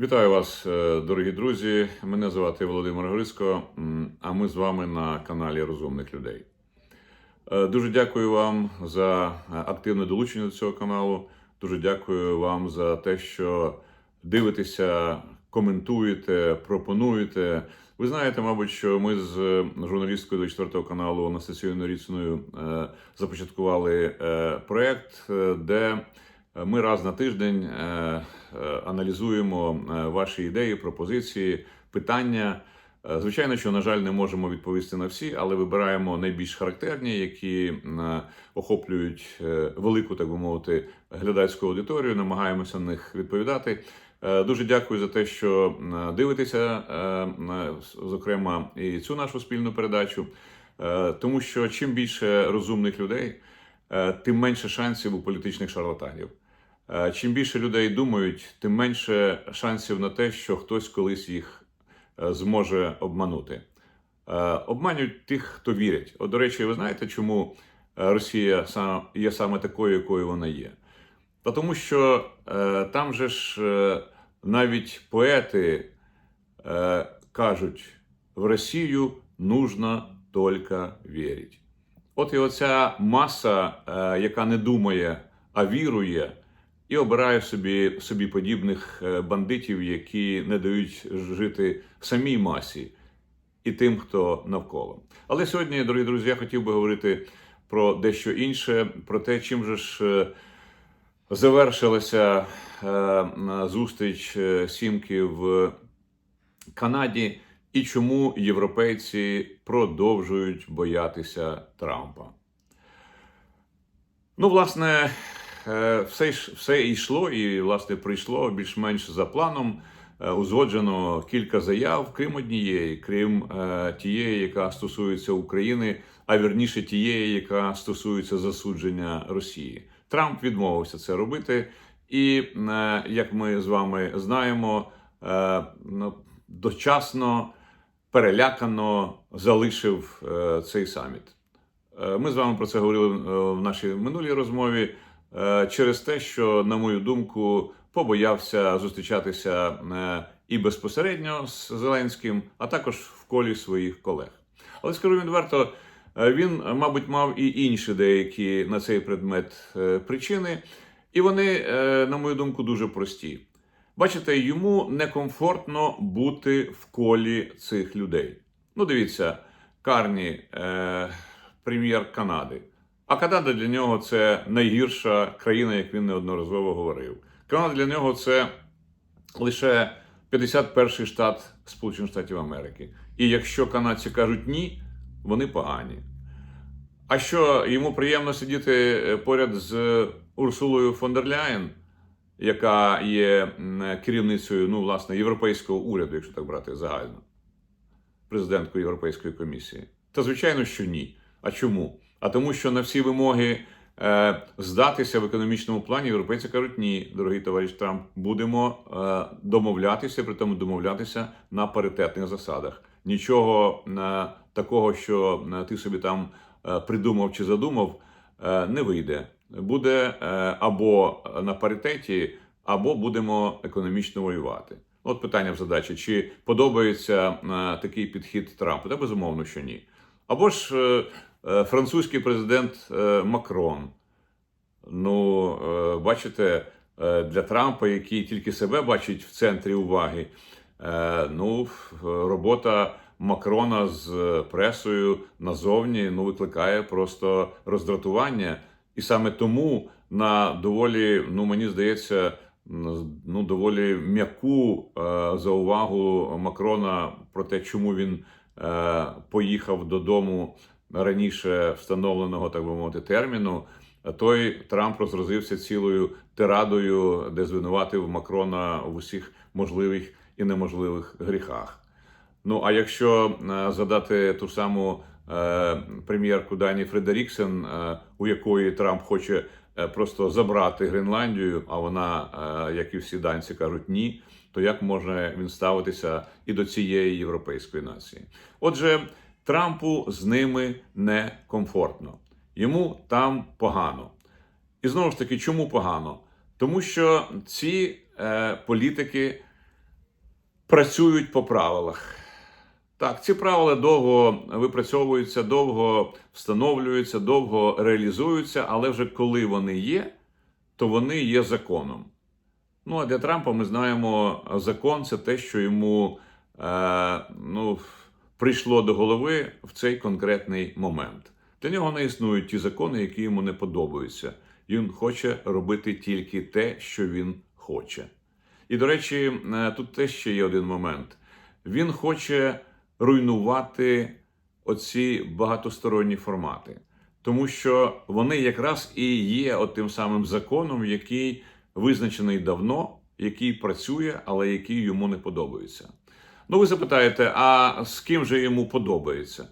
Вітаю вас, е, дорогі друзі. Мене звати Володимир Грицько, а ми з вами на каналі Розумних людей. Е, Дуже дякую вам за е, активне долучення до цього каналу. Дуже дякую вам за те, що дивитеся, коментуєте, пропонуєте. Ви знаєте, мабуть, що ми з журналісткою 24 каналу Анастасією Норіциною започаткували проєкт, е, де ми раз на тиждень е, е, аналізуємо е, ваші ідеї, пропозиції, питання. Звичайно, що, на жаль, не можемо відповісти на всі, але вибираємо найбільш характерні, які охоплюють велику, так би мовити, глядацьку аудиторію. Намагаємося на них відповідати. Дуже дякую за те, що дивитеся, зокрема, і цю нашу спільну передачу, тому що чим більше розумних людей, тим менше шансів у політичних шарлатанів. Е, Чим більше людей думають, тим менше шансів на те, що хтось колись їх е, зможе обманути. Е, Обманюють тих, хто вірять. От, до речі, ви знаєте, чому Росія є саме такою, якою вона є? Та тому, що там же ж навіть поети кажуть: в Росію нужно тільки вірити. От і оця маса, яка не думає, а вірує, і обирає собі, собі подібних е, бандитів, які не дають жити самій масі і тим, хто навколо. Але сьогодні, дорогі друзі, я хотів би говорити про дещо інше, про те, чим же ж е, завершилася е, зустріч сімки в Канаді, і чому європейці продовжують боятися Трампа. Ну, власне, все, ж- все йшло і, власне, прийшло більш-менш за планом. Е, Узгоджено кілька заяв, крім однієї, крім е, тієї, яка стосується України, а вірніше тієї, яка стосується засудження Росії. Трамп відмовився це робити, і е, як ми з вами знаємо, е, ну, дочасно, перелякано залишив е, цей саміт. Е, Ми з вами про це говорили е, в нашій минулій розмові е, через те, що, на мою думку, побоявся зустрічатися е, і безпосередньо з Зеленським, а також в колі своїх колег. Але скажу відверто, е, він, е, мабуть, мав і інші деякі на цей предмет е, причини, і вони, е, на мою думку, дуже прості. Бачите, йому некомфортно бути в колі цих людей. Ну, дивіться, Карні, е, прем'єр Канади. А Канада для нього це найгірша країна, як він неодноразово говорив. Канада для нього це лише 51-й штат Сполучених Штатів Америки. І якщо канадці кажуть ні, вони погані. А що йому приємно сидіти е, поряд з Урсулою фон дер Ляєн, яка є керівницею ну, власне, європейського уряду, якщо так брати загально, президенткою Європейської комісії? Та звичайно, що ні. А чому? А тому, що на всі вимоги е, здатися в економічному плані європейці кажуть, ні, дорогий товариш Трамп, будемо е, домовлятися, при тому домовлятися на паритетних засадах. Нічого е, такого, що е, ти собі там е, придумав чи задумав, е, не вийде. Буде е, або на паритеті, або будемо економічно воювати. От питання в задачі: чи подобається е, такий підхід Трампу? Та безумовно, що ні. Або ж е, французький президент е, Макрон. Ну, е, бачите, е, для Трампа, який тільки себе бачить в центрі уваги, е, ну, робота Макрона з пресою назовні ну, викликає просто роздратування. І саме тому на доволі, ну мені здається, ну доволі м'яку е, заувагу Макрона про те, чому він е, поїхав додому раніше встановленого, так би мовити, терміну. Той Трамп розразився цілою тирадою, де звинуватив Макрона в усіх можливих і неможливих гріхах. Ну а якщо е, задати ту саму е, прем'єрку Дані Фредеріксен, е, у якої Трамп хоче просто забрати Гренландію, а вона, як і всі данці, кажуть ні, то як може він ставитися і до цієї європейської нації? Отже, Трампу з ними некомфортно, йому там погано. І знову ж таки, чому погано? Тому що ці е, політики працюють по правилах. Так, ці правила довго випрацьовуються, довго встановлюються, довго реалізуються, але вже коли вони є, то вони є законом. Ну, а для Трампа ми знаємо, закон це те, що йому е, ну, прийшло до голови в цей конкретний момент. Для нього не існують ті закони, які йому не подобаються. Він хоче робити тільки те, що він хоче. І, до речі, е, тут теж ще є один момент. Він хоче руйнувати оці багатосторонні формати, тому що вони якраз і є тим самим законом, який визначений давно, який працює, але який йому не подобається. Ну, ви запитаєте, а з ким же йому подобається?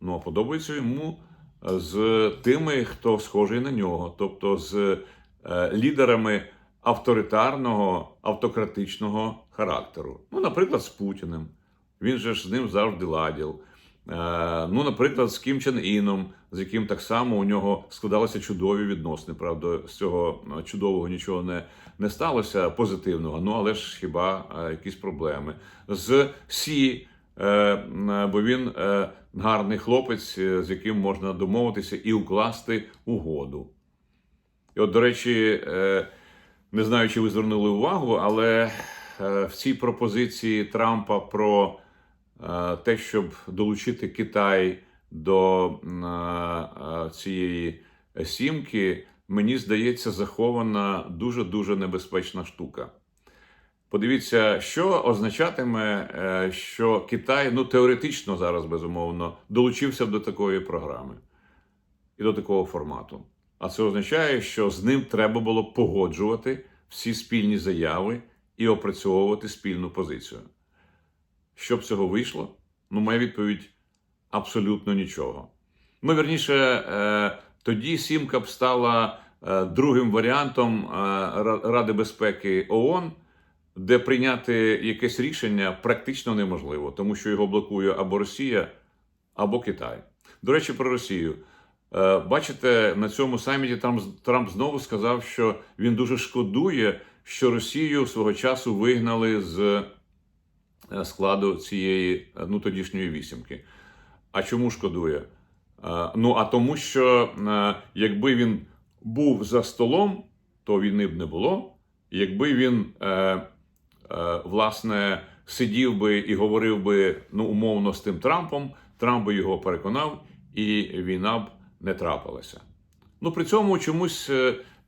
Ну, подобається йому е, з тими, хто схожий на нього, тобто з е, лідерами авторитарного, автократичного характеру. Ну, наприклад, з Путіним. Він же ж з ним завжди ладіл. Е, ну, наприклад, з Кім Чен Іном, з яким так само у нього складалися чудові відносини. Правда, з цього е, чудового нічого не, не сталося позитивного. Ну, але ж хіба е, якісь проблеми. З Сі, е, бо він гарний хлопець, з яким можна домовитися і укласти угоду. І от, до речі, не знаю, чи ви звернули увагу, але в цій пропозиції Трампа про те, щоб долучити Китай до е, е, цієї сімки, мені здається, захована дуже дуже небезпечна штука. Подивіться, що означатиме, е, що Китай, ну теоретично зараз безумовно, долучився до такої програми і до такого формату. А це означає, що з ним треба було погоджувати всі спільні заяви і опрацьовувати спільну позицію. Щоб цього вийшло? Ну, моя відповідь абсолютно нічого. Ну, верніше, е, тоді Сімка б стала е, другим варіантом е, Ради безпеки ООН, де прийняти якесь рішення практично неможливо, тому що його блокує або Росія, або Китай. До речі, про Росію. Бачите, на цьому саміті Трамп, Трамп знову сказав, що він дуже шкодує, що Росію свого часу вигнали з складу цієї ну, тодішньої вісімки. А чому шкодує? Е, Ну, а тому, що е, якби він був за столом, то війни б не було. Якби він, е, власне, сидів би і говорив би ну, умовно з тим Трампом, Трамп би його переконав, і війна б не трапилася. Ну, при цьому чомусь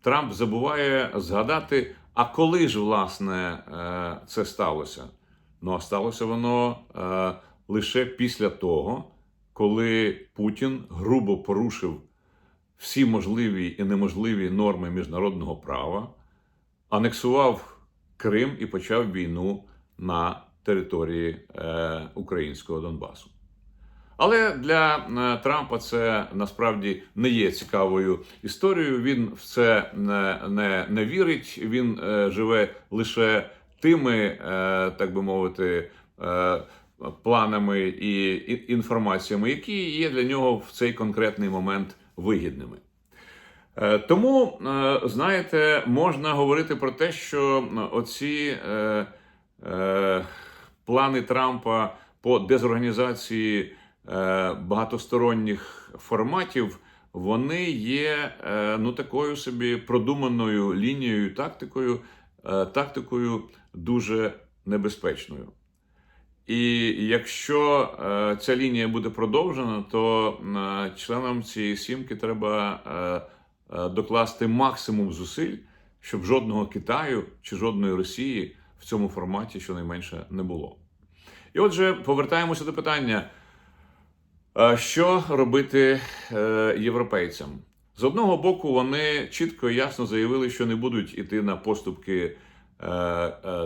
Трамп забуває згадати, а коли ж, власне, це сталося? Ну, а сталося воно лише після того, коли Путін грубо порушив всі можливі і неможливі норми міжнародного права, анексував Крим і почав війну на території е, українського Донбасу. Але для е, Трампа це насправді не є цікавою історією. Він в це не, не, не вірить. Він е, живе лише тими, е, так би мовити, е, планами і, інформаціями, які є для нього в цей конкретний момент вигідними. Е, Тому, е, знаєте, можна говорити про те, що е, оці плани Трампа по дезорганізації багатосторонніх форматів, вони є ну такою собі продуманою лінією, тактикою, тактикою дуже небезпечною. І якщо е, ця лінія буде продовжена, то е, членам цієї сімки треба е, докласти максимум зусиль, щоб жодного Китаю чи жодної Росії в цьому форматі щонайменше не було. І отже, повертаємося до питання: що робити європейцям? З одного боку, вони чітко і ясно заявили, що не будуть іти на поступки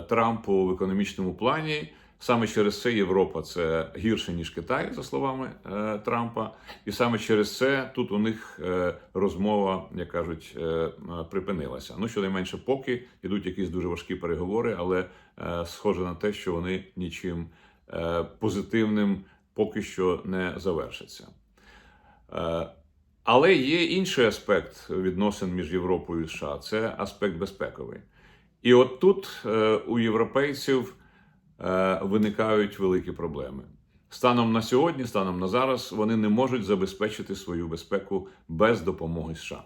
Трампу в економічному плані. Саме через це Європа це гірше ніж Китай, за словами е, Трампа, і саме через це тут у них е, розмова, як кажуть, е, е, припинилася. Ну щонайменше, поки йдуть якісь дуже важкі переговори, але е, схоже на те, що вони нічим е, позитивним поки що не завершаться. Е, але є інший аспект відносин між Європою і США це аспект безпековий. І от тут е, у європейців е, виникають великі проблеми. Станом на сьогодні, станом на зараз, вони не можуть забезпечити свою безпеку без допомоги США.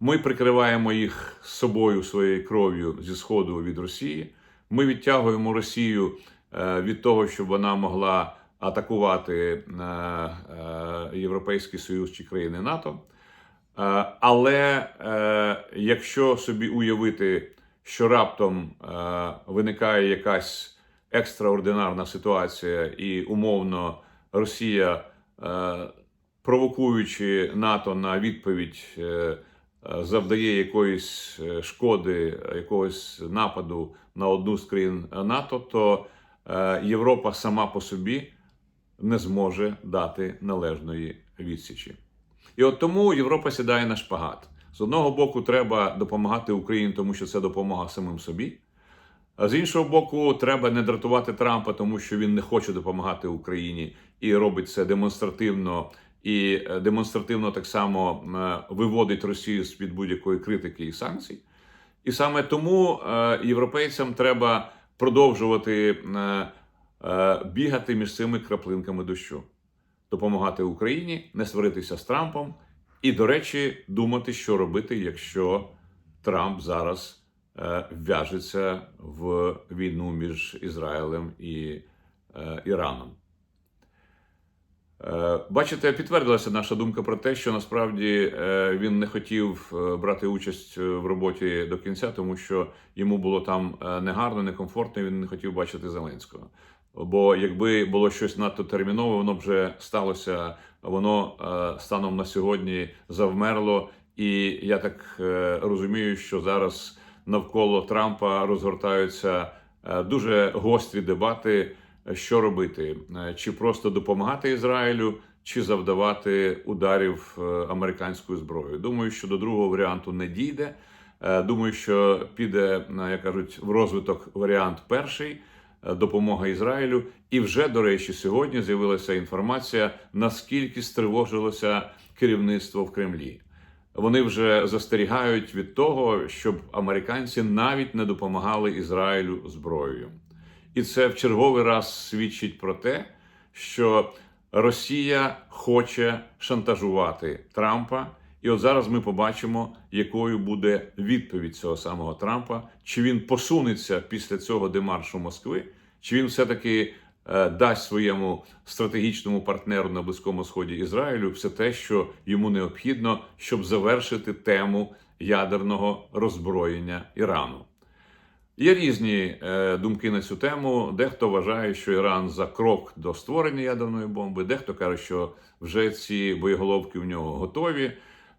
Ми прикриваємо їх собою, своєю кров'ю зі сходу від Росії. Ми відтягуємо Росію е, від того, щоб вона могла атакувати Європейський Союз чи країни НАТО. Але якщо собі уявити, що раптом е, виникає якась екстраординарна ситуація, і умовно Росія, е, провокуючи НАТО на відповідь, е, е, завдає якоїсь е, шкоди, якогось нападу на одну з країн НАТО, то е, Європа сама по собі не зможе дати належної відсічі. І от тому Європа сідає на шпагат. З одного боку, треба допомагати Україні, тому що це допомога самим собі. А з іншого боку, треба не дратувати Трампа, тому що він не хоче допомагати Україні і робить це демонстративно і е, демонстративно так само е, виводить Росію з під будь-якої критики і санкцій. І саме тому е, європейцям треба продовжувати бігати між цими краплинками дощу, допомагати Україні, не сваритися з Трампом, і, до речі, думати, що робити, якщо Трамп зараз е, вв'яжеться в війну між Ізраїлем і е, Іраном. Е, Бачите, підтвердилася наша думка про те, що насправді він не хотів брати участь в роботі до кінця, тому що йому було там негарно, некомфортно. і Він не хотів бачити Зеленського. Бо якби було щось надто термінове, воно вже сталося. Воно е, станом на сьогодні завмерло. І я так е, розумію, що зараз навколо Трампа розгортаються е, дуже гострі дебати що робити: чи просто допомагати Ізраїлю, чи завдавати ударів американською зброєю. Думаю, що до другого варіанту не дійде. Думаю, що піде, як кажуть, в розвиток варіант перший. Е, Допомога Ізраїлю, і вже до речі, сьогодні з'явилася інформація, наскільки стривожилося керівництво в Кремлі. Вони вже застерігають від того, щоб американці навіть не допомагали Ізраїлю зброєю. І це в черговий раз свідчить про те, що Росія хоче шантажувати Трампа. І от зараз ми побачимо, якою буде відповідь цього самого Трампа, чи він посунеться після цього демаршу Москви, чи він все-таки е, дасть своєму стратегічному партнеру на Близькому Сході Ізраїлю все те, що йому необхідно, щоб завершити тему ядерного роззброєння Ірану. Є різні е, думки на цю тему. Дехто вважає, що Іран за крок до створення ядерної бомби, дехто каже, що вже ці боєголовки в нього готові.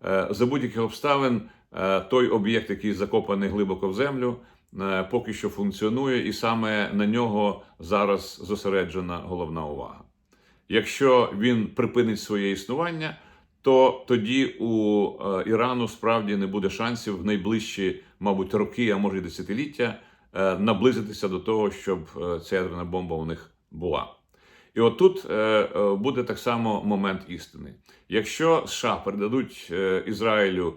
Е, за будь-яких обставин е, той об'єкт, який закопаний глибоко в землю, е, поки що функціонує, і саме на нього зараз зосереджена головна увага. Якщо він припинить своє існування, то тоді у Ірану справді не буде шансів в найближчі, мабуть, роки, а може й десятиліття, наблизитися до того, щоб ця ядерна бомба у них була. І от тут е, е, буде так само момент істини. Якщо США передадуть е, Ізраїлю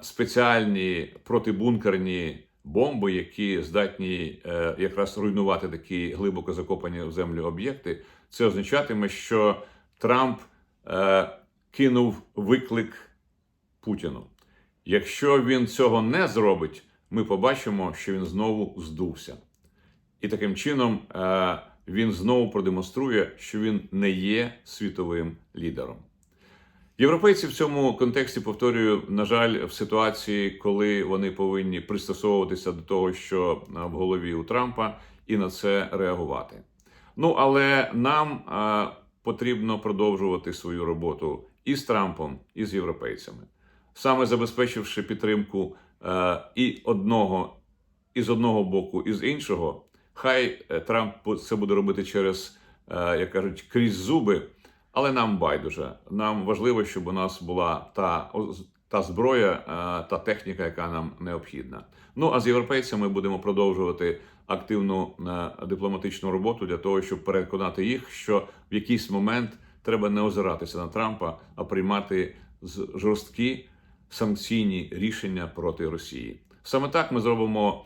спеціальні протибункерні бомби, які здатні якраз руйнувати такі глибоко закопані в землю об'єкти, це означатиме, що Трамп кинув виклик Путіну. Якщо він цього не зробить, ми побачимо, що він знову здувся. І таким чином він знову продемонструє, що він не є світовим лідером. Європейці в цьому контексті повторюю, на жаль, в ситуації, коли вони повинні пристосовуватися до того, що в голові у Трампа, і на це реагувати. Ну але нам е, потрібно продовжувати свою роботу і з Трампом, і з європейцями, саме забезпечивши підтримку е, і одного, і з одного боку, і з іншого. Хай е, Трамп це буде робити через, е, як кажуть, крізь зуби, але нам байдуже. Нам важливо, щоб у нас була та, та зброя, е, та техніка, яка нам необхідна. Ну а з європейцями будемо продовжувати активну дипломатичну роботу для того, щоб переконати їх, що в якийсь момент треба не озиратися на Трампа, а приймати жорсткі санкційні рішення проти Росії. Саме так ми зробимо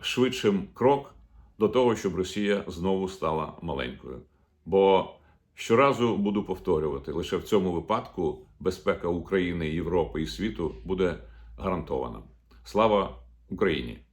швидшим крок до того, щоб Росія знову стала маленькою. Бо щоразу буду повторювати, лише в цьому випадку безпека України, Європи і світу буде гарантована. Слава Україні!